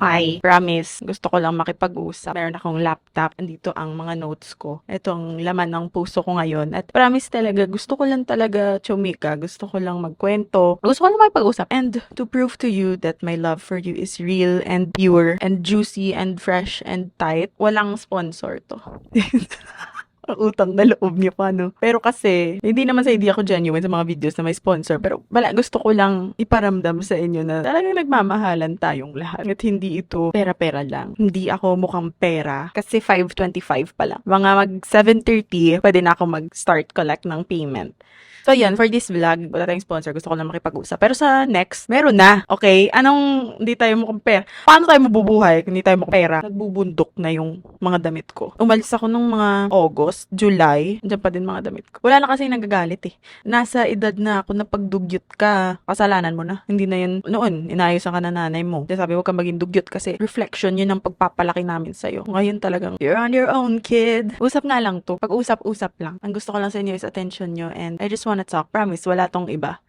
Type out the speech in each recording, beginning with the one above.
Hi, promise, gusto ko lang makipag-usap. Meron akong laptop, andito ang mga notes ko. Ito ang laman ng puso ko ngayon. At promise talaga, gusto ko lang talaga chumika. Gusto ko lang magkwento. Gusto ko lang makipag-usap. And to prove to you that my love for you is real and pure and juicy and fresh and tight, walang sponsor to. Ang utang na loob niya pa, no? Pero kasi, hindi naman sa hindi ako genuine sa mga videos na may sponsor. Pero wala, gusto ko lang iparamdam sa inyo na talagang nagmamahalan tayong lahat. At hindi ito pera-pera lang. Hindi ako mukhang pera. Kasi 5.25 pa lang. Mga mag 7.30, pwede na ako mag-start collect ng payment. So, yan, for this vlog, wala tayong sponsor. Gusto ko lang makipag-usap. Pero sa next, meron na. Okay? Anong hindi tayo pera? Paano tayo mabubuhay kung hindi tayo mukhang pera? Nagbubundok na yung mga damit ko. Umalis ako nung mga August, July. Diyan pa din mga damit ko. Wala na kasi nagagalit eh. Nasa edad na ako na pagdugyot ka, kasalanan mo na. Hindi na yun, noon, inayosan ka na mo. Kaya sabi, huwag kang maging dugyot kasi reflection yun ang pagpapalaki namin sa'yo. Ngayon talagang, you're on your own, kid. Usap nga lang to. Pag-usap-usap lang. Ang gusto ko lang sa inyo is attention nyo and I just wanna talk. Promise, wala tong iba.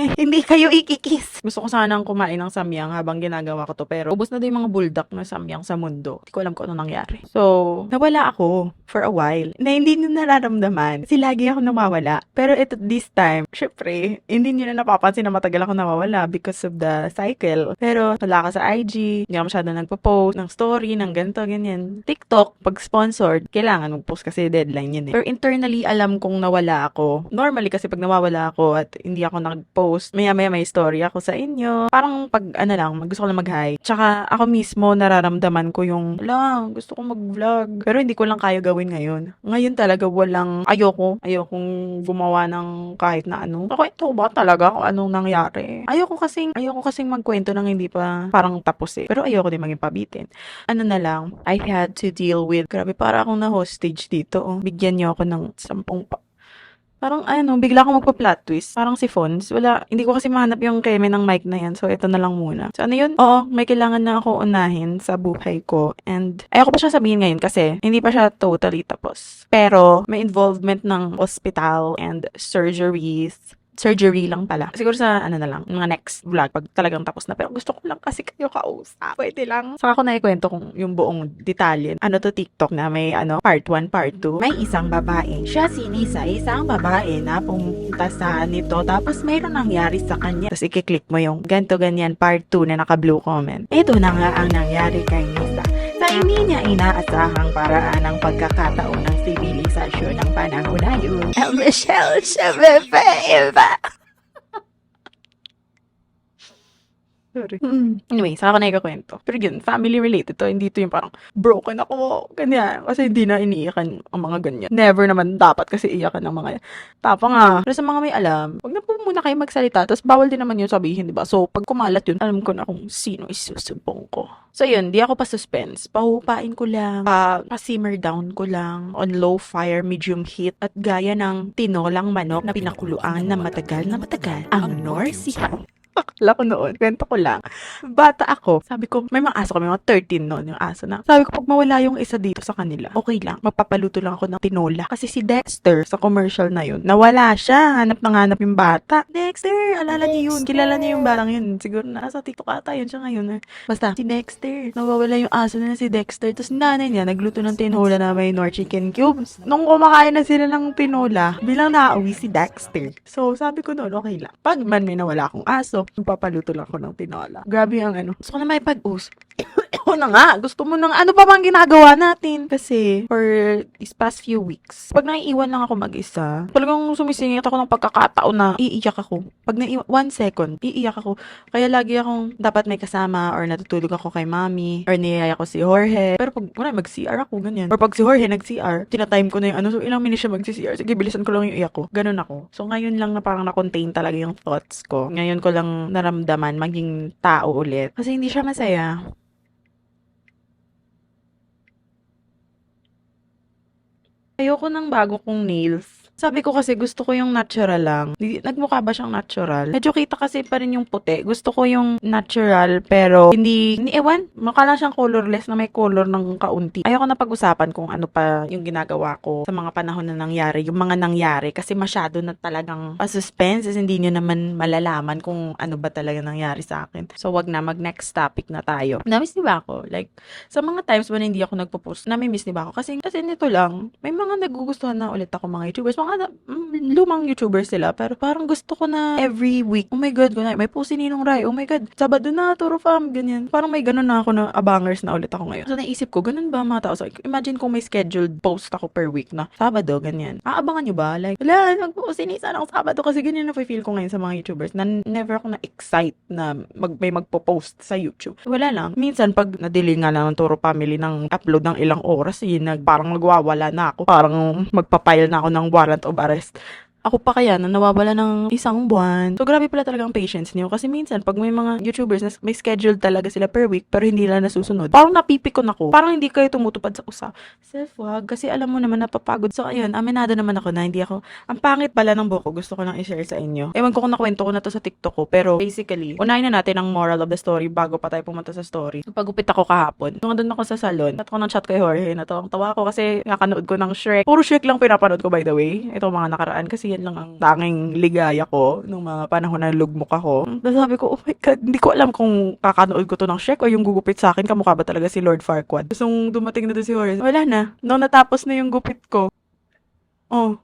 Hindi kayo ikikis. Gusto ko sanang kumain ng samyang habang ginagawa ko to. Pero ubos na din yung mga buldak na samyang sa mundo. Hindi ko alam kung ano nangyari. So, nawala ako for a while. Na hindi nyo nararamdaman. Kasi lagi ako nawawala. Pero ito this time, syempre, hindi nyo na napapansin na matagal ako nawawala because of the cycle. Pero wala ka sa IG, hindi ako masyado nagpo-post ng story, ng ganito, ganyan. TikTok, pag sponsored, kailangan mag-post kasi deadline yun eh. Pero internally, alam kong nawala ako. Normally kasi pag nawawala ako at hindi ako nag-post, maya-maya may story ako sa inyo. Parang pag, ano lang, gusto ko lang mag-hi. Tsaka ako mismo nararamdaman ko yung, lang, gusto ko mag-vlog. Pero hindi ko lang kaya gawin ngayon. Ngayon talaga walang, ayoko, ayokong gumawa ng kahit na ano. Nakwento ko ba talaga kung anong nangyari? Ayoko kasing, ayoko kasing magkwento ng hindi pa parang tapos eh. Pero ayoko din maging pabitin. Ano na lang, I had to deal with, grabe, para akong na-hostage dito. Oh. Bigyan niyo ako ng sampung pa. Parang ano, bigla akong magpa-plot twist. Parang si Fons. Wala, hindi ko kasi mahanap yung keme ng mic na yan. So, ito na lang muna. So, ano yun? Oo, may kailangan na ako unahin sa buhay ko. And, ayoko pa siya sabihin ngayon kasi hindi pa siya totally tapos. Pero, may involvement ng hospital and surgeries surgery lang pala. Siguro sa ano na lang, mga next vlog pag talagang tapos na. Pero gusto ko lang kasi kayo kausap. Pwede lang. Saka ko naikwento kung yung buong detalye. Ano to TikTok na may ano, part 1, part 2. May isang babae. Siya sinisa isang babae na pumunta sa nito. Tapos mayroon nangyari sa kanya. Tapos ikiklik mo yung ganto ganyan part 2 na naka-blue comment. Ito na nga ang nangyari kay Nisa. Sa hindi niya inaasahang paraan ng pagkakataon ng sibilisasyon ng panahon na yun. Michelle Chaveva. Sorry. Anyway, saka ko na ikakwento. Pero yun, family related to. Hindi to yung parang broken ako. Ganyan. Kasi hindi na iniiyakan ang mga ganyan. Never naman dapat kasi iyakan ng mga yan. Tapa nga. Pero sa mga may alam, wag na po muna kayo magsalita. Tapos bawal din naman yun sabihin, di ba? So, pag kumalat yun, alam ko na kung sino isusubong ko. So, yun, di ako pa suspense. Pahupain ko lang. Pa, pa-simmer down ko lang. On low fire, medium heat. At gaya ng tinolang manok na pinakuluan na matagal na matagal. Ang North Sea. Akala ko noon, kwento ko lang. Bata ako, sabi ko, may mga aso kami, mga 13 noon yung aso na. Sabi ko, pag mawala yung isa dito sa kanila, okay lang, magpapaluto lang ako ng tinola. Kasi si Dexter, sa commercial na yun, nawala siya, hanap ng hanap yung bata. Dexter, alala niyo yun, kilala niyo yung barang yun. Siguro nasa TikTok ata yun siya ngayon. eh. Basta, si Dexter, nawawala yung aso na si Dexter. Tapos nanay niya, nagluto ng tinola na may nor chicken cubes. Nung kumakain na sila ng tinola, bilang nauwi si Dexter. So, sabi ko noon, okay lang. Pag man may nawala akong aso, papaluto lang ako ng tinola. Grabe ang ano. Ko na may pag-us. Ikaw na nga. Gusto mo nang ano pa bang ginagawa natin? Kasi, for these past few weeks, pag naiiwan lang ako mag-isa, talagang sumisingit ako ng pagkakataon na iiyak ako. Pag naiwan, one second, iiyak ako. Kaya lagi akong dapat may kasama or natutulog ako kay mami or niyaya ko si Jorge. Pero pag wala, mag-CR ako, ganyan. Or pag si Jorge nag-CR, tinatime ko na yung ano, so ilang minutes siya mag-CR. Sige, bilisan ko lang yung iyak ko. Ganun ako. So ngayon lang na parang na-contain talaga yung thoughts ko. Ngayon ko lang naramdaman maging tao ulit. Kasi hindi siya masaya. Ayoko ng bago kong nails. Sabi ko kasi gusto ko yung natural lang. Nagmukha ba siyang natural? Medyo kita kasi pa rin yung puti. Gusto ko yung natural pero hindi, hindi ewan. Mukha lang siyang colorless na may color ng kaunti. Ayoko na pag-usapan kung ano pa yung ginagawa ko sa mga panahon na nangyari. Yung mga nangyari kasi masyado na talagang pa-suspense is hindi nyo naman malalaman kung ano ba talaga nangyari sa akin. So wag na, mag-next topic na tayo. Namiss di ba ako? Like, sa mga times when hindi ako nagpo-post, nami-miss di ba ako? Kasi, kasi nito lang, may mga nagugustuhan na ulit ako mga YouTubers. Mga na- mm, lumang YouTubers sila. Pero parang gusto ko na every week, oh my God, kunwari, may post si Ninong Rai, oh my God, Sabado na, Turo Fam, ganyan. Parang may ganun na ako na abangers na ulit ako ngayon. So, naisip ko, ganun ba mga tao? So, imagine kung may scheduled post ako per week na Sabado, ganyan. Aabangan nyo ba? Like, wala, mag-post si Nisa ng Sabado kasi ganyan na feel ko ngayon sa mga YouTubers na never ako na-excite na mag, may magpo-post sa YouTube. Wala lang. Minsan, pag nadili nga lang ng Toro Family ng upload ng ilang oras, yun, nag, parang magwawala na ako. Parang magpapile na ako ng warrant of arrest. Ako pa kaya na nawawala ng isang buwan. So, grabe pala talaga ang patience niyo. Kasi minsan, pag may mga YouTubers na may schedule talaga sila per week, pero hindi nila nasusunod, parang napipikon ako. Parang hindi kayo tumutupad sa usa. Self, wag. Kasi alam mo naman, napapagod. So, ayun, aminado naman ako na hindi ako, ang pangit pala ng buko, gusto ko lang i-share sa inyo. Ewan ko kung nakwento ko na to sa TikTok ko, pero basically, unahin na natin ang moral of the story bago pa tayo pumunta sa story. So, pagupit ako kahapon. Nung doon ako sa salon, at ako ng chat kay Jorge, natawang tawa ako kasi nakanood ko ng Shrek. Puro Shrek lang pinapanood ko by the way. Ito mga nakaraan kasi yan lang ang tanging ligaya ko nung mga panahon na lugmok ako. Tapos sabi ko, oh my God, hindi ko alam kung kakanood ko to ng Shrek o yung gugupit sa akin, kamukha ba talaga si Lord Farquaad. Tapos nung dumating na doon si Jorge, wala na. Nung natapos na yung gupit ko, oh,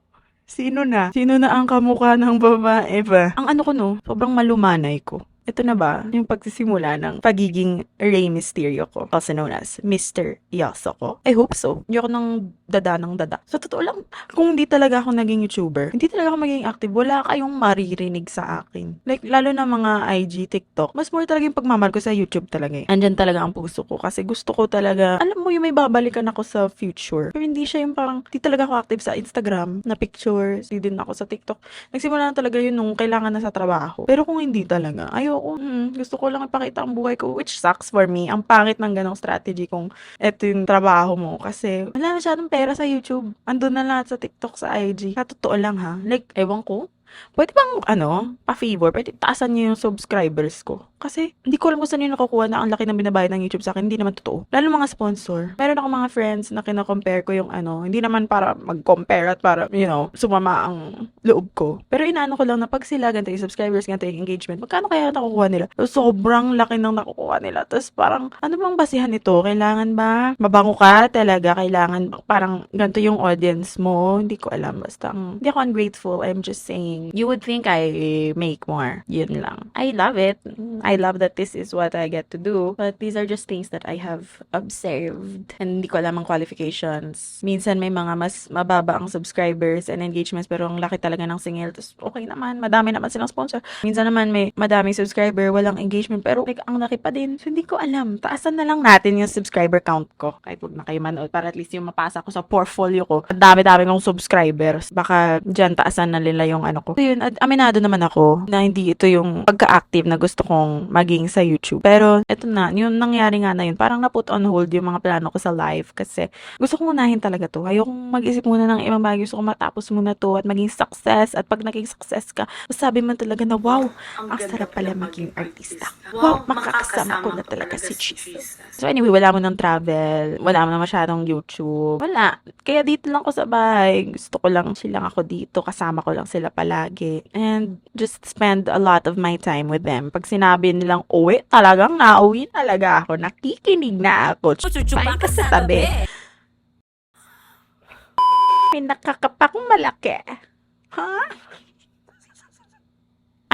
Sino na? Sino na ang kamukha ng babae ba? Ang ano ko no, sobrang malumanay ko. Ito na ba yung pagsisimula ng pagiging Rey Mysterio ko, also known as Mr. Yoso ko? I hope so. Hindi ako nang dada ng dada. Sa totoo lang, kung hindi talaga ako naging YouTuber, hindi talaga ako magiging active, wala kayong maririnig sa akin. Like, lalo na mga IG, TikTok, mas more talaga yung pagmamahal ko sa YouTube talaga eh. Andyan talaga ang puso ko kasi gusto ko talaga, alam mo yung may babalikan ako sa future. Pero hindi siya yung parang, hindi talaga ako active sa Instagram na pictures, hindi din ako sa TikTok. Nagsimula na talaga yun nung kailangan na sa trabaho. Pero kung hindi talaga, ayoko. Mm, gusto ko lang ipakita ang buhay ko, which sucks for me. Ang pangit ng ganong strategy kung eto yung trabaho mo. Kasi wala masyadong pera sa YouTube. Andun na lahat sa TikTok, sa IG. Sa lang ha. Like, ewan ko. Pwede bang, ano, pa-favor, pwede taasan niyo yung subscribers ko. Kasi, hindi ko alam kung saan yung nakukuha na ang laki ng binabayad ng YouTube sa akin. Hindi naman totoo. Lalo mga sponsor. Meron ako mga friends na kina-compare ko yung ano, hindi naman para mag-compare at para, you know, sumama ang loob ko. Pero inaano ko lang na pag sila, ganito yung subscribers, ganito yung engagement, magkano kaya nakukuha nila? Sobrang laki ng nakukuha nila. Tapos parang, ano bang basihan nito? Kailangan ba mabango ka talaga? Kailangan parang ganito yung audience mo? Hindi ko alam. Basta, mm, hindi ako ungrateful. I'm just saying, you would think I make more. Yun lang. I love it. I love that this is what I get to do. But these are just things that I have observed. And hindi ko alam ang qualifications. Minsan may mga mas mababa ang subscribers and engagements pero ang laki talaga ng singil. Tapos okay naman, madami naman silang sponsor. Minsan naman may madaming subscriber, walang engagement pero like ang laki pa din. So hindi ko alam. Taasan na lang natin yung subscriber count ko. Kahit huwag na kayo manood para at least yung mapasa ko sa portfolio ko. Ang dami-dami kong subscribers. Baka dyan taasan na nila yung ano ko. So yun, aminado naman ako na hindi ito yung pagka-active na gusto kong maging sa YouTube. Pero ito na, yung nangyari nga na yun, parang na-put on hold yung mga plano ko sa live kasi gusto kong unahin talaga to. Ayokong mag-isip muna ng ibang bagay. Gusto kong matapos muna to at maging success. At pag naging success ka, sabi mo talaga na, wow, ang sarap pala maging artista. Wow, makakasama ko na talaga si Jesus. So anyway, wala mo ng travel. Wala mo na masyadong YouTube. Wala. Kaya dito lang ko sa bahay. Gusto ko lang silang ako dito. Kasama ko lang sila palagi. And just spend a lot of my time with them. Pag sinabi nilang uwi, talagang nauwi talaga ako. Nakikinig na ako. Chuchupain ka sa tabi. May nakakapakong malaki. Ha?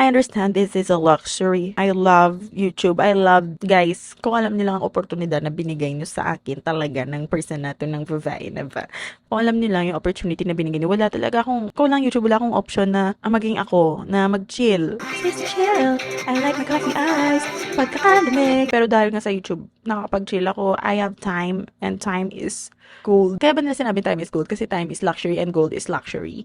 I understand this is a luxury. I love YouTube. I love, guys, kung alam nila ang oportunidad na binigay nyo sa akin talaga ng person na to, ng babae na ba. Kung alam nila yung opportunity na binigay nyo, wala talaga akong, kung lang YouTube, wala akong option na ah, maging ako, na mag-chill. Just chill. I like my coffee eyes. Pagkakalamig. Pero dahil nga sa YouTube, nakakapag-chill ako, I have time and time is gold. Kaya ba nila sinabi time is gold? Kasi time is luxury and gold is luxury.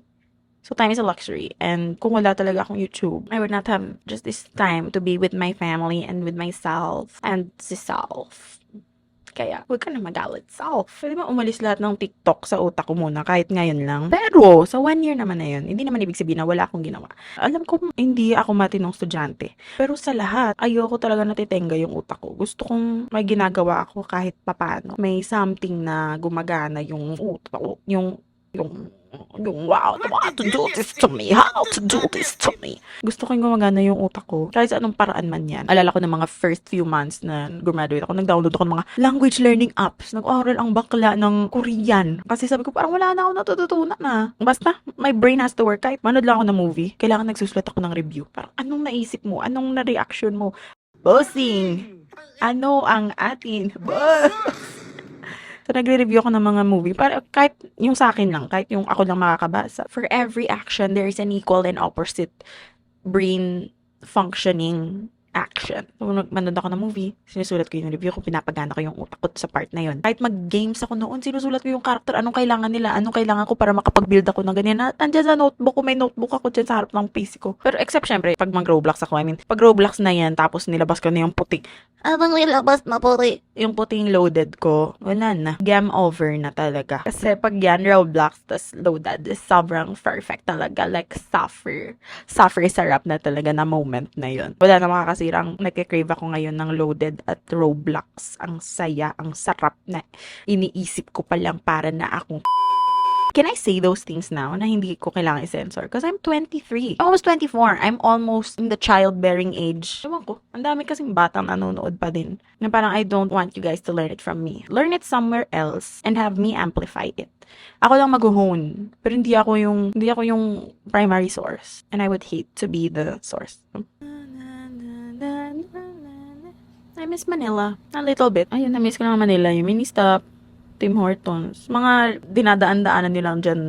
So time is a luxury. And kung wala talaga akong YouTube, I would not have just this time to be with my family and with myself and si self. Kaya, huwag ka na magalit, self. Pwede ba umalis lahat ng TikTok sa utak ko muna kahit ngayon lang? Pero, sa one year naman na yun, hindi naman ibig sabihin na wala akong ginawa. Alam ko, hindi ako matinong estudyante. Pero sa lahat, ayoko talaga natitenga yung utak ko. Gusto kong may ginagawa ako kahit papano. May something na gumagana yung utak ko. Yung, yung, yung wow, how to do this to me, how to do this to me. Gusto ko yung gumagana yung utak ko. Kahit sa anong paraan man yan. Alala ko ng mga first few months na graduate ako, nag-download ako ng mga language learning apps. Nag-oral ang bakla ng Korean. Kasi sabi ko, parang wala na ako natututunan na. Basta, my brain has to work. Kahit manood lang ako ng movie, kailangan nagsusulat ako ng review. Parang, anong naisip mo? Anong na-reaction mo? Bossing! Ano ang atin? Boss! So, nagre-review ako ng mga movie. Para kahit yung sa akin lang, kahit yung ako lang makakabasa. For every action, there is an equal and opposite brain functioning action. So, manood ako ng movie, sinusulat ko yung review ko, pinapagana ko yung utak ko sa part na yun. Kahit mag-games ako noon, sinusulat ko yung character, anong kailangan nila, anong kailangan ko para makapag-build ako ng ganyan. Na, andyan sa notebook ko, may notebook ako dyan sa harap ng PC ko. Pero except syempre, pag mag-Roblox ako, I mean, pag Roblox na yan, tapos nilabas ko na yung puti, Abang nilabas na puti. Yung puting loaded ko, wala na. Game over na talaga. Kasi pag yan, Roblox, tas loaded, is sobrang perfect talaga. Like, suffer. Suffer sarap na talaga na moment na yun. Wala na makakasirang nagkikrave ako ngayon ng loaded at Roblox. Ang saya, ang sarap na iniisip ko pa lang para na akong Can I say those things now na hindi ko kailangan i-censor? Because I'm 23. I'm almost 24. I'm almost in the childbearing age. Ewan ko. Ang dami kasing batang nanonood pa din. Na parang I don't want you guys to learn it from me. Learn it somewhere else and have me amplify it. Ako lang mag-hone. Pero hindi ako yung, hindi ako yung primary source. And I would hate to be the source. I miss Manila. A little bit. Ayun, na-miss ko lang Manila. Yung mini-stop, Tim Hortons. Mga dinadaan-daanan nyo lang dyan.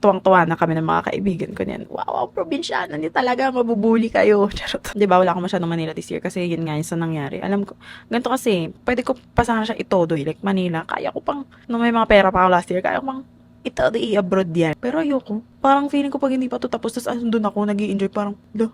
Tuwang-tuwa na kami ng mga kaibigan ko niyan. Wow, wow, probinsyano niyo talaga. Mabubuli kayo. Charot. Di ba, wala ako masyadong Manila this year kasi yun nga yung sa nangyari. Alam ko, ganito kasi, pwede ko pa sana siya itodoy. Like Manila, kaya ko pang, nung may mga pera pa ako last year, kaya ko pang itodoy i-abroad yan. Pero ayoko. Parang feeling ko pag hindi pa to tapos, tapos andun ako, nag enjoy parang, lo,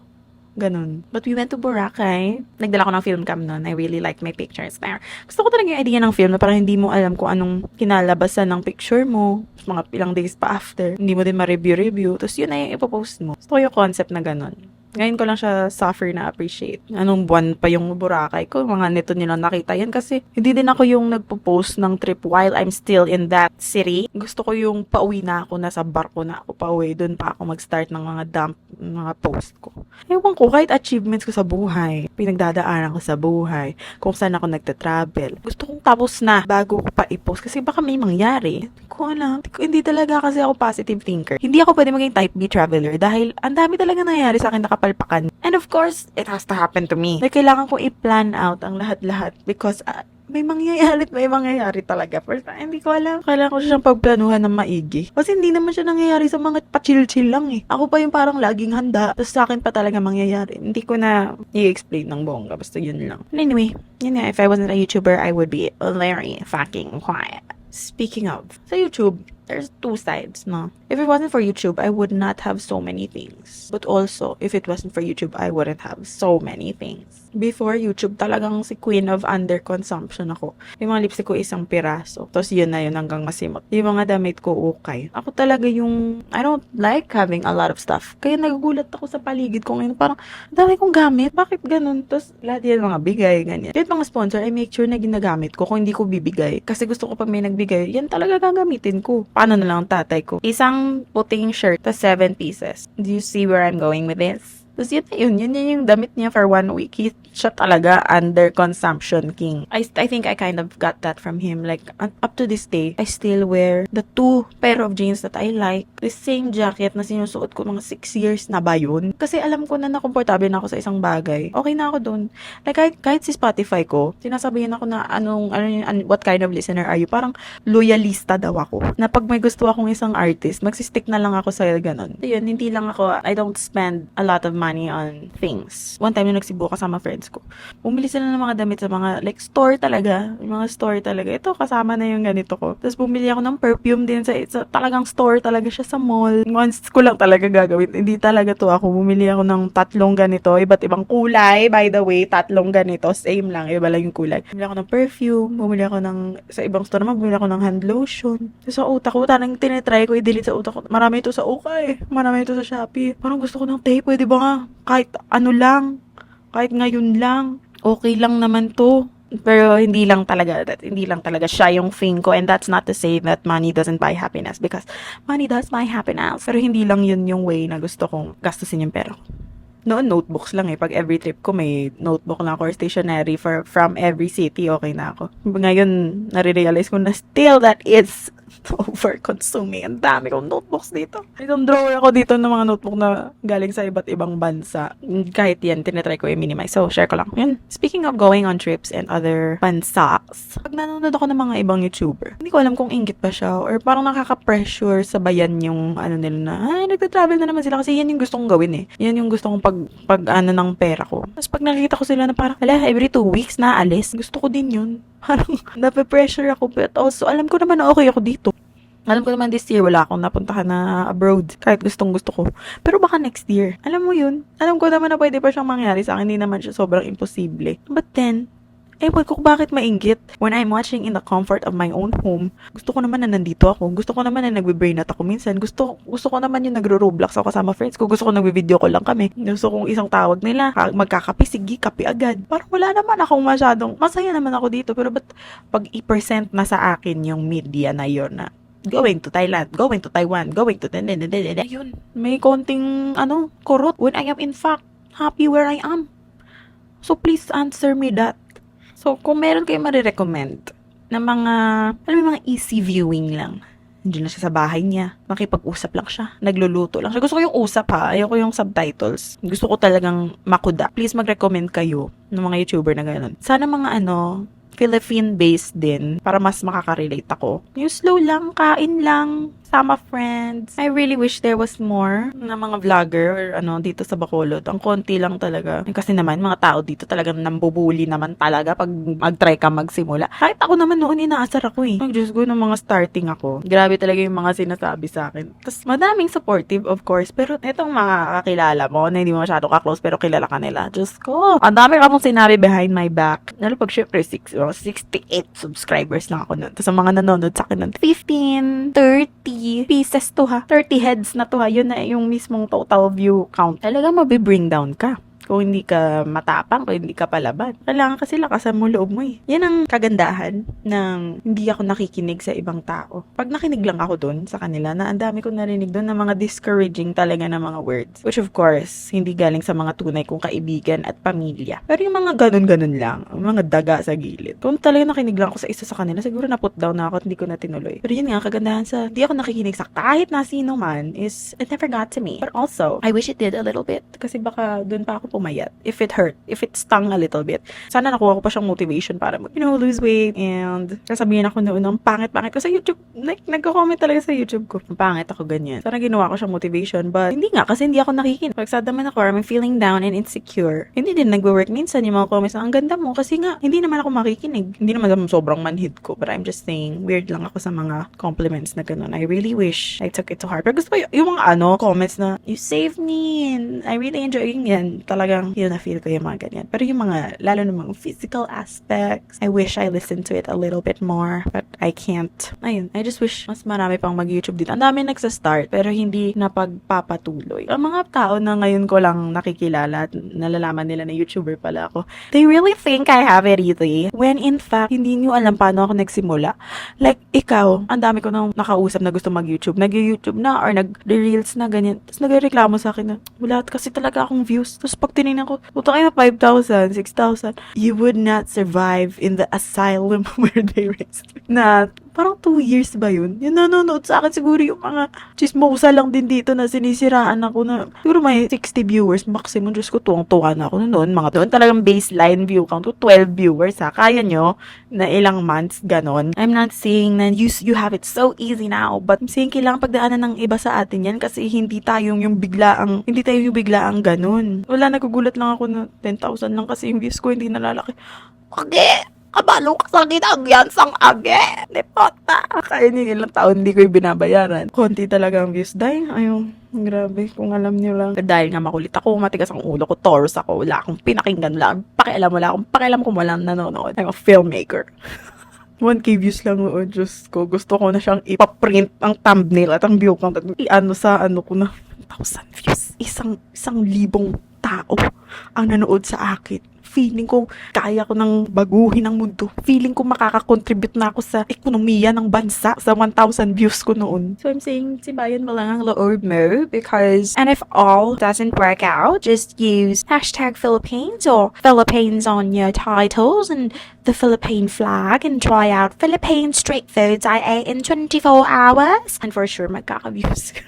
Ganun. But we went to Boracay. Nagdala ko ng film cam nun. I really like my pictures there. Gusto ko talaga yung idea ng film na parang hindi mo alam kung anong kinalabasan ng picture mo. Mga ilang days pa after. Hindi mo din ma-review-review. Tapos yun na yung ipopost mo. Gusto ko yung concept na ganun. Ngayon ko lang siya suffer na appreciate. Anong buwan pa yung Boracay ko. Mga nito nilang nakita yan kasi hindi din ako yung nagpo-post ng trip while I'm still in that city. Gusto ko yung pauwi na ako, nasa barko na ako pauwi. Doon pa ako mag-start ng mga dump, mga post ko. Ewan ko, kahit achievements ko sa buhay, pinagdadaanan ko sa buhay, kung saan ako nagta-travel. Gusto kong tapos na bago ko pa i-post kasi baka may mangyari. Ko alam. Hindi, talaga kasi ako positive thinker. Hindi ako pwede maging type B traveler dahil ang dami talaga nangyari sa akin nakapalpakan. And of course, it has to happen to me. Like, kailangan ko i-plan out ang lahat-lahat because ah, may mangyayari may mangyayari talaga. First, ah, hindi ko alam. Kailangan ko siyang pagplanuhan ng maigi. Kasi hindi naman siya nangyayari sa mga pa-chill-chill lang eh. Ako pa yung parang laging handa. Tapos sa akin pa talaga mangyayari. Hindi ko na i-explain ng bongga. Basta yun lang. Anyway, yun nga. If I wasn't a YouTuber, I would be very fucking quiet. Speaking of, sa YouTube, there's two sides, no? If it wasn't for YouTube, I would not have so many things. But also, if it wasn't for YouTube, I wouldn't have so many things. Before YouTube, talagang si queen of under consumption ako. Yung mga lipstick ko isang piraso. Tapos yun na yun hanggang masimot. Yung mga damit ko ukay. Ako talaga yung, I don't like having a lot of stuff. Kaya nagugulat ako sa paligid ko ngayon. Parang, ang dami kong gamit. Bakit ganun? Tapos lahat yan mga bigay, ganyan. Kahit mga sponsor, I make sure na ginagamit ko kung hindi ko bibigay. Kasi gusto ko pag may nagbigay, yan talaga gagamitin ko. Paano na lang ang tatay ko? Isang puting shirt, tas 7 pieces. Do you see where I'm going with this? Tapos yun yun, yun, yun yung damit niya for one week. He, siya talaga under consumption king. I, I think I kind of got that from him. Like, up to this day, I still wear the two pair of jeans that I like. The same jacket na sinusuot ko mga 6 years na ba yun? Kasi alam ko na nakomportable na ako sa isang bagay. Okay na ako dun. Like, kahit, kahit si Spotify ko, sinasabihin ako na anong, ano, yun, an- what kind of listener are you? Parang loyalista daw ako. Na pag may gusto akong isang artist, magsistick na lang ako sa ganun. So, yun, hindi lang ako, I don't spend a lot of money on things. One time, nung nagsibo kasama friends ko, bumili sila ng mga damit sa mga, like, store talaga. Yung mga store talaga. Ito, kasama na yung ganito ko. Tapos bumili ako ng perfume din sa, sa talagang store talaga siya sa mall. Once ko lang talaga gagawin. Hindi talaga to ako. Bumili ako ng tatlong ganito. Iba't ibang kulay. By the way, tatlong ganito. Same lang. Iba lang yung kulay. Bumili ako ng perfume. Bumili ako ng, sa ibang store naman, bumili ako ng hand lotion. Tapos sa utak ko, tanang tinitry ko i-delete sa utak ko. Marami ito sa Uka eh. Marami ito sa Shopee. Parang gusto ko ng tape. Pwede ba nga? Kahit ano lang. Kahit ngayon lang. Okay lang naman to. Pero hindi lang talaga that hindi lang talaga siya yung thing ko and that's not to say that money doesn't buy happiness because money does buy happiness pero hindi lang yun yung way na gusto kong gastusin yung pera. Noon notebooks lang eh pag every trip ko may notebook lang ako or stationery for from every city okay na ako. Ngayon nare-realize ko na still that is over consuming. Ang dami kong notebooks dito. Itong drawer ako dito ng mga notebook na galing sa iba't ibang bansa. Kahit yan, tinatry ko i-minimize. So, share ko lang. Yun. Speaking of going on trips and other bansas, pag nanonood ako ng mga ibang YouTuber, hindi ko alam kung inggit pa siya or parang nakaka-pressure sa bayan yung ano nila na, ay, nagta-travel na naman sila kasi yan yung gusto kong gawin eh. Yan yung gusto kong pag, pag ano ng pera ko. Tapos pag nakikita ko sila na parang, ala, every two weeks na alis, gusto ko din yun. Parang, nape-pressure ako but also, alam ko naman na okay ako dito. Alam ko naman this year wala akong napuntahan na abroad kahit gustong gusto ko. Pero baka next year. Alam mo yun? Alam ko naman na pwede pa siyang mangyari sa akin. Hindi naman siya sobrang imposible. But then, ewan ko bakit mainggit. When I'm watching in the comfort of my own home, gusto ko naman na nandito ako. Gusto ko naman na nagbe-brain out ako minsan. Gusto, gusto ko naman yung nagro-roblox ako kasama friends ko. Gusto ko nagbe-video ko lang kami. Gusto kong isang tawag nila. ka- Magkakapi, sige, kapi agad. Parang wala naman akong masyadong, masaya naman ako dito. Pero ba't pag i-present na sa akin yung media na yon na going to Thailand, going to Taiwan, going to Ayun, may konting ano, kurot when I am in fact happy where I am. So please answer me that. So kung meron kayo marirecommend na mga, alam mga easy viewing lang. Nandiyan lang siya sa bahay niya. Makipag-usap lang siya. Nagluluto lang siya. Gusto ko yung usap ha. Ayoko yung subtitles. Gusto ko talagang makuda. Please mag-recommend kayo ng mga YouTuber na gano'n. Sana mga ano, Philippine-based din para mas makaka-relate ako. Yung slow lang, kain lang, sama friends. I really wish there was more na mga vlogger or ano dito sa Bacolod. Ang konti lang talaga. Kasi naman, mga tao dito talagang nambubuli naman talaga pag mag-try ka magsimula. Kahit ako naman noon, inaasar ako eh. Ang Diyos ko, nung mga starting ako. Grabe talaga yung mga sinasabi sa akin. Tapos, madaming supportive, of course. Pero itong mga kakilala mo, na hindi mo masyado ka-close, pero kilala ka nila. Diyos ko, ang dami ka mong sinabi behind my back. Lalo pag syempre, six, oh, 68 subscribers lang ako nun. Tapos, ang mga nanonood sa akin nun, 15, 30 pieces to ha. 30 heads na to ha. Yun na yung mismong total view count. Talaga mabibring down ka kung hindi ka matapang, kung hindi ka palaban. Kailangan kasi lakasan mo loob mo eh. Yan ang kagandahan ng hindi ako nakikinig sa ibang tao. Pag nakinig lang ako dun sa kanila, na ang dami ko narinig dun ng mga discouraging talaga na mga words. Which of course, hindi galing sa mga tunay kong kaibigan at pamilya. Pero yung mga ganun-ganun lang, ang mga daga sa gilid. Kung talaga nakinig lang ako sa isa sa kanila, siguro na put down na ako at hindi ko na tinuloy. Pero yun nga, kagandahan sa hindi ako nakikinig sa kahit na sino man is it never got to me. But also, I wish it did a little bit. Kasi baka dun pa ako pumayat. If it hurt, if it stung a little bit. Sana nakuha ko pa siyang motivation para, you know, lose weight and sasabihin ako noon ng pangit-pangit ko sa YouTube. Like, nagko-comment talaga sa YouTube ko. Pangit ako ganyan. Sana ginawa ko siyang motivation but hindi nga kasi hindi ako nakikin. Pag sad naman ako, I'm feeling down and insecure. Hindi din nagwo-work minsan yung mga comments ang ganda mo kasi nga hindi naman ako makikinig. Hindi naman sobrang manhid ko but I'm just saying weird lang ako sa mga compliments na ganun. I really wish I took it to heart. Pero gusto ko y- yung mga ano, comments na you saved me and I really enjoy yung yan. Talagang yun na feel ko yung mga ganyan. Pero yung mga, lalo na mga physical aspects, I wish I listened to it a little bit more but I can't. Ayun, I just wish mas marami pang mag-YouTube dito. Ang dami nagsa-start pero hindi napagpapatuloy. Ang mga tao na ngayon ko lang nakikilala at nalalaman nila na YouTuber pala ako, they really think I have it easy. When in fact, hindi nyo alam paano ako nagsimula. Like, ikaw, ang dami ko nang nakausap na gusto mag-YouTube. Nag-YouTube na or nag-reels na ganyan. Tapos nagreklamo sa akin na, wala kasi talaga akong views. Tapos pag tinignan ko, putang ina 5,000, 6,000. You would not survive in the asylum where they raised me. Na parang two years ba yun? Yung nanonood sa akin siguro yung mga chismosa lang din dito na sinisiraan ako na, siguro may 60 viewers maximum. Diyos ko, tuwang-tuwa na ako noon. Mga doon talagang baseline view count ko, 12 viewers ha. Kaya nyo na ilang months ganon. I'm not saying na you, you have it so easy now, but I'm saying kailangan pagdaanan ng iba sa atin yan kasi hindi tayo yung biglaang, hindi tayo yung biglaang ganon. Wala, nagugulat lang ako na 10,000 lang kasi yung views ko hindi nalalaki. Age! Kabalo ka sa yan sang age! Di pata! Kaya niyo ilang taon hindi ko yung binabayaran. Konti talaga ang views. Dahil, ayun, grabe, kung alam niyo lang. Dahil nga makulit ako, matigas ang ulo ko, Taurus ako, wala akong pinakinggan, wala akong pakialam, wala akong pakialam kung walang nanonood. I'm a filmmaker. 1k views lang oo, Diyos ko. Gusto ko na siyang ipaprint ang thumbnail at ang view count i-ano sa ano ko na 1,000 views. Isang, isang libong tao ang nanood sa akin. Feeling ko kaya ko nang baguhin ang mundo. Feeling ko makakakontribute na ako sa ekonomiya ng bansa sa 1,000 views ko noon. So I'm saying, si Bayan mo lang ang loob mo because and if all doesn't work out, just use hashtag Philippines or Philippines on your titles and the Philippine flag and try out Philippine street foods I ate in 24 hours. And for sure, magkaka-views ka.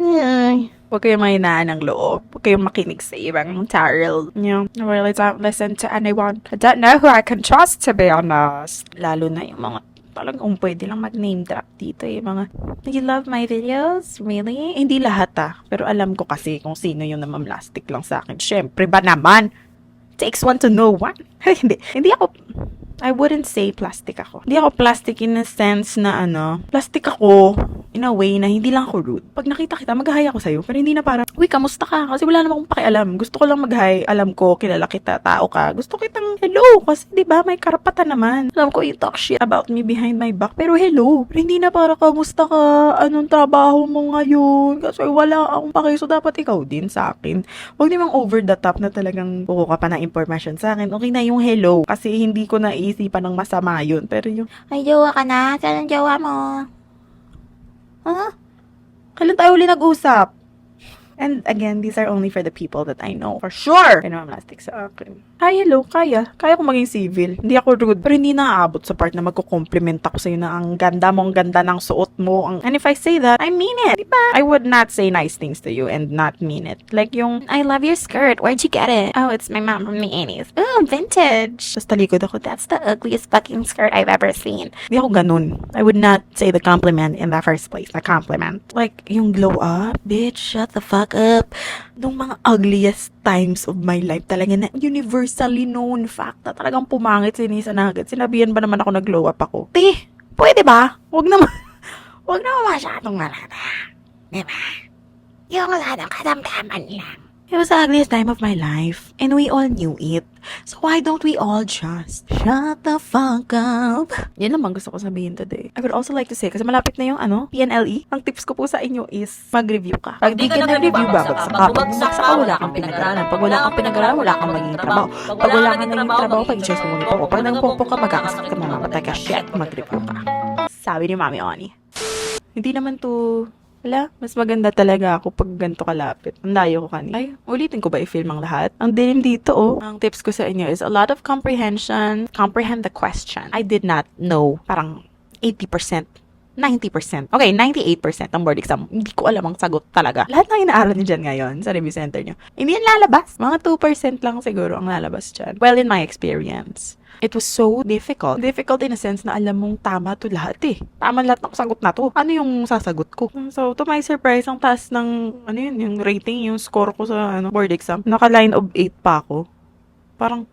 Ay. Huwag kayong mahinaan ng loob. Huwag kayong makinig sa ibang tarot. You really don't listen to anyone. I don't know who I can trust, to be honest. Lalo na yung mga talagang pwede lang mag-name drop dito. Yung mga, you love my videos? Really? Hindi lahat ah. Pero alam ko kasi kung sino yung namamlastic lang sa akin. Siyempre ba naman? Takes one to know one. hindi. Hindi ako, I wouldn't say plastic ako. Hindi ako plastic in a sense na ano, plastic ako in a way na hindi lang ako rude. Pag nakita kita, mag-hi ako sa'yo. Pero hindi na parang, uy, kamusta ka? Kasi wala naman akong pakialam. Gusto ko lang mag-hi. Alam ko, kilala kita, tao ka. Gusto kitang hello. Kasi di ba may karapatan naman. Alam ko, you talk shit about me behind my back. Pero hello. Pero hindi na para, kamusta ka? Anong trabaho mo ngayon? Kasi wala akong paki. So, dapat ikaw din sa akin. Huwag namang over the top na talagang kukuha ka pa ng information sa akin. Okay na yung hello. Kasi hindi ko naisipan ng masama yun. Pero yung, ay, jowa ka na? Saan ang jowa mo? Ha? Kailan tayo uli nag-usap? And again, these are only for the people that I know. For sure! Kaya naman plastic sa akin. Hi, hello, kaya. Kaya ko maging civil. Hindi ako rude. Pero hindi naaabot sa part na magko-compliment ako sa'yo na ang ganda mo, ang ganda ng suot mo. Ang... And if I say that, I mean it. Diba? I would not say nice things to you and not mean it. Like yung, I love your skirt. Where'd you get it? Oh, it's my mom from the 80s. Oh, vintage. Tapos talikod ako, that's the ugliest fucking skirt I've ever seen. Hindi ako ganun. I would not say the compliment in the first place. The compliment. Like, yung glow up, bitch, shut the fuck up. Nung mga ugliest times of my life, talaga na universally known fact na talagang pumangit si Nisa na agad. Sinabihan ba naman ako na glow up ako? Te, pwede ba? Huwag naman, huwag naman masyadong malata. Diba? Yung ladang kadamdaman lang. It was the ugliest time of my life, and we all knew it. So why don't we all just shut the fuck up? Yan naman gusto ko sabihin today. I would also like to say, kasi malapit na yung ano, PNLE, ang tips ko po sa inyo is mag-review ka. Pag di ka nag-review, babagsak ka. Pag bumagsak ka, wala kang pinag-aralan. Pag wala kang pinag-aralan, wala kang magiging trabaho. Pag wala kang naging trabaho, pag i-choose mo muna po. Pag nagpompo ka, magkakasakit ka, mamamatay ka. Shit, mag-review ka. Sabi ni Mami Oni. Hindi naman to wala, mas maganda talaga ako pag ganito kalapit. Ang layo ko kanina. Ay, ulitin ko ba i-film ang lahat? Ang dilim dito, oh. Ang tips ko sa inyo is a lot of comprehension. Comprehend the question. I did not know. Parang 80%. 90%. Okay, 98% ng board exam. Hindi ko alam ang sagot talaga. Lahat ng inaaral niyo dyan ngayon sa review center niyo. Hindi yan lalabas. Mga 2% lang siguro ang lalabas dyan. Well, in my experience. It was so difficult. Difficult in a sense na alam mong tama to lahat eh. Tama lahat ng sagot na to. Ano yung sasagot ko? So, to my surprise, ang taas ng, ano yun, yung rating, yung score ko sa ano, board exam. Naka-line of 8 pa ako. Parang,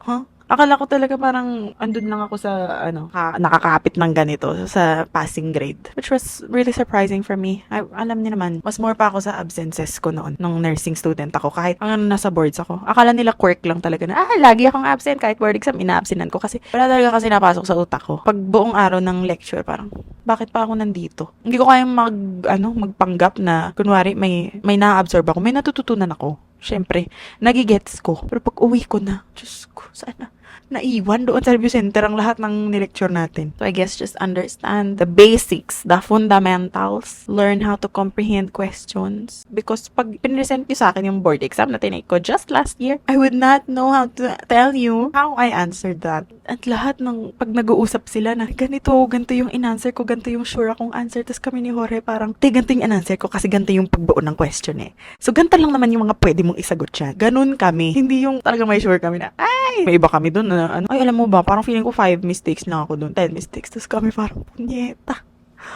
huh? Akala ko talaga parang andun lang ako sa, ano, ka, nakakapit ng ganito sa passing grade. Which was really surprising for me. I, alam niyo naman, mas more pa ako sa absences ko noon, nung nursing student ako. Kahit ang nasa boards ako. Akala nila quirk lang talaga na, ah, lagi akong absent. Kahit board exam, ina-absentan ko. Kasi wala talaga kasi napasok sa utak ko. Pag buong araw ng lecture, parang, bakit pa ako nandito? Hindi ko kayang mag, ano, magpanggap na, kunwari, may, may na-absorb ako. May natututunan ako. Siyempre, nagigets ko. Pero pag uwi ko na, Diyos ko, sana, naiwan doon sa review center ang lahat ng nilecture natin. So I guess just understand the basics, the fundamentals, learn how to comprehend questions. Because pag pinresent niyo sa akin yung board exam na tinake ko just last year, I would not know how to tell you how I answered that. At lahat ng pag nag-uusap sila na ganito, ganito yung in-answer ko, ganito yung sure akong answer. Tapos kami ni Jorge parang, te, ganito yung in-answer ko kasi ganito yung pagbuo ng question eh. So ganito lang naman yung mga pwede mong isagot dyan. Ganun kami. Hindi yung talagang may sure kami na, ay, may iba kami dun na, ano, ay, alam mo ba, parang feeling ko five mistakes lang ako dun, ten mistakes. Tapos kami parang, punyeta.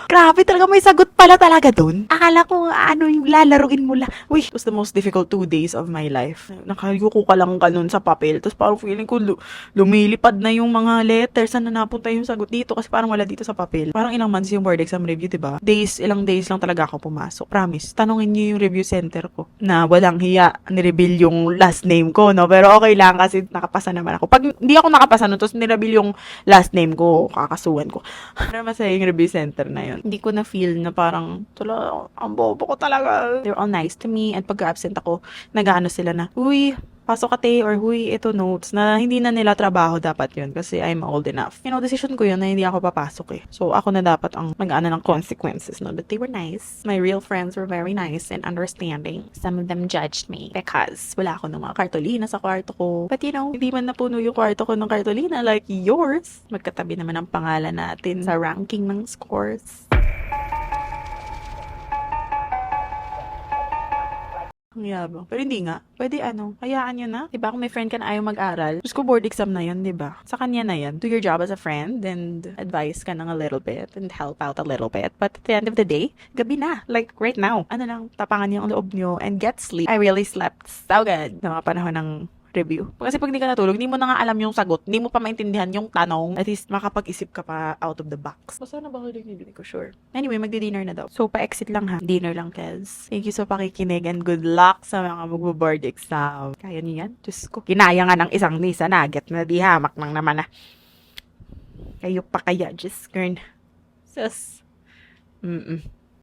Grabe talaga may sagot pala talaga dun. Akala ko ano yung lalaruin mo lang. Uy, it was the most difficult two days of my life. Nakayuko ka lang ka nun sa papel. Tapos parang feeling ko lu- lumilipad na yung mga letters na napunta yung sagot dito kasi parang wala dito sa papel. Parang ilang months yung board exam review, 'di ba? Days, ilang days lang talaga ako pumasok. Promise. Tanungin niyo yung review center ko na walang hiya ni-reveal yung last name ko, no? Pero okay lang kasi nakapasa naman ako. Pag hindi ako nakapasa nun, tapos ni-reveal yung last name ko, kakasuhan ko. Pero masaya yung review center na yun. Hindi ko na feel na parang, tula, ang bobo ko talaga. They're all nice to me. At pag-absent ako, nag-ano sila na, uy, pasok ka te, or huy, ito notes, na hindi na nila trabaho dapat yun kasi I'm old enough. You know, decision ko yun na hindi ako papasok eh. So, ako na dapat ang mag-ano ng consequences, no? But they were nice. My real friends were very nice and understanding. Some of them judged me because wala ako ng mga kartolina sa kwarto ko. But you know, hindi man napuno yung kwarto ko ng kartolina like yours. Magkatabi naman ang pangalan natin sa ranking ng scores. Ang yabang. Pero hindi nga. Pwede ano, hayaan nyo na. Diba kung may friend ka na ayaw mag-aral, gusto ko board exam na yan, diba? Sa kanya na yan. Do your job as a friend and advise ka ng a little bit and help out a little bit. But at the end of the day, gabi na. Like right now. Ano lang, tapangan niyo ang loob nyo and get sleep. I really slept so good sa panahon ng review. Kasi pag hindi ka natulog, hindi mo na nga alam yung sagot. Hindi mo pa maintindihan yung tanong. At least makapag-isip ka pa out of the box. Basta na ba hindi ko sure. Anyway, magdi-dinner na daw. So, pa-exit lang ha. Dinner lang, Kez. Thank you sa pakikinig and good luck sa mga magbo-board exam. Kaya niyo yan? Diyos ko. Kinaya nga ng isang nisa nugget na di hamak nang naman na. Kayo pa kaya, just girl. Sus. Mm-mm.